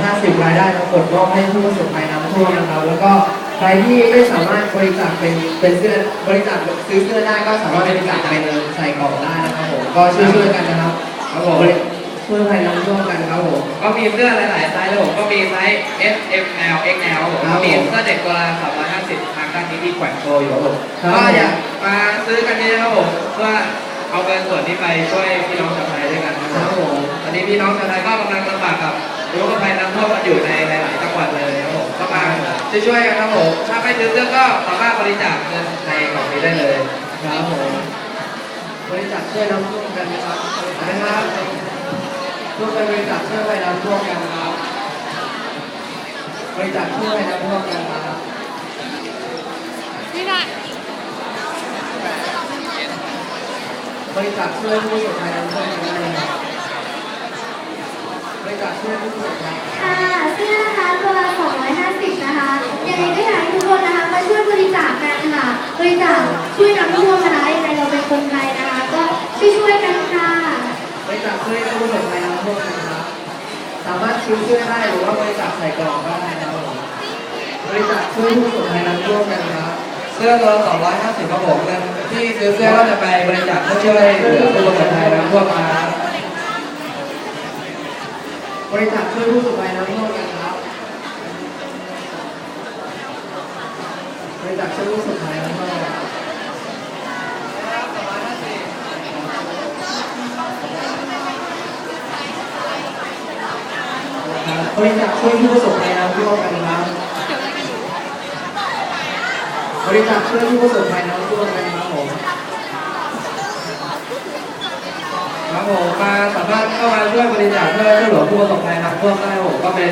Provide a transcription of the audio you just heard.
250 รายได้ทั้งหมดมอบให้ผู้ประสบภัยน้ำท่วมนะครับ แล้วก็ใครที่ไม่สามารถบริจาคเป็นเป็นเสื้อบริจาคซื้อเสื้อได้ก็สามารถบริจาคเป็นใส่กล่องได้นะครับผมก็ช่วยๆกันนะครับครับผมบริช่วยภัยน้ำท่วมกันครับผม ก็มีเสื้อหลายๆไซส์เลยผมก็มีไซส์ S M L X L ผมครับก็มีผมเสื้อเด็กตัวละ350ทางด้านนี้ที่แขวนโชว์อยู่ครับผมครับก็อยากมาซื้อกันเยอะๆครับผมเพื่อเอาเงินส่วนนี้ไปช่วยพี่น้องชาวไทยด้วยกันนะคครัรับบผม ตอนนี้พี่น้องชาวไทยก็กำลังลำบากกับอุทกภัยน้ำท่ วมกันอยู่ในหลายๆจังหวัดเลยครับผมก็มาช่วยๆกันครับผมถ้าไม่ซื้อเสื้อก็สามารถบริจาคเงินในกล่องนี้ได้เลยครับผมบริจาคช่วยน้ำท่วมกันนะครับนะครับร่วมกันบริจาคช่วยภัยน้ำท่วมกันครับบริจาคช่วยภัยน้ำท่วมกันครับไม่ได้บริจาคช่วยผู้ประสบภัยน้ำท่วมกันได้นะครับ ค่ะเสื้อนะคะตัวละ250 นะคะยังไงก็อยากให้ทุกคนนะคะมาช่วยบริจาคกันค่ะ บริจาคช่วยน้ำท่วมนะคะยังไงเราเป็นคนไทยนะคะ ก็ช่วยช่วยกันค่ะบริจาคช่วยผู้ประสบภัยน้ำท่วมกันครับ สามารถซื้อช่วยได้หรือว่าบริจาคใส่กล่องได้นะครับผมบริจาคช่วยผู้ประสบภัยน้ำท่วมกันครับ เสื้อตัวละ250ครับผมเงินที่ซื้อเสื้อก็จะไปบริจาคเพื่อช่วยเหลือผู้ประสบภัยน้ำท่วมครั บริจาคช่วยผู้ประสบภัยน้ำท่วมกันครับบริจาคช่วยผู้ประสบภัยน้ำท่วมกันบริจาคช่วยผู้ประสบภัยน้ำท่วมกันครับบริจาคช่วยผู้ประสบภัยน้ำท่วมกันครับผม ครับผมมาสามารถเข้ามาช่วยบริจาคเพื่อช่วยเหลือผู้ประสบภัยน้ำท่วมได้ผมก็เป็น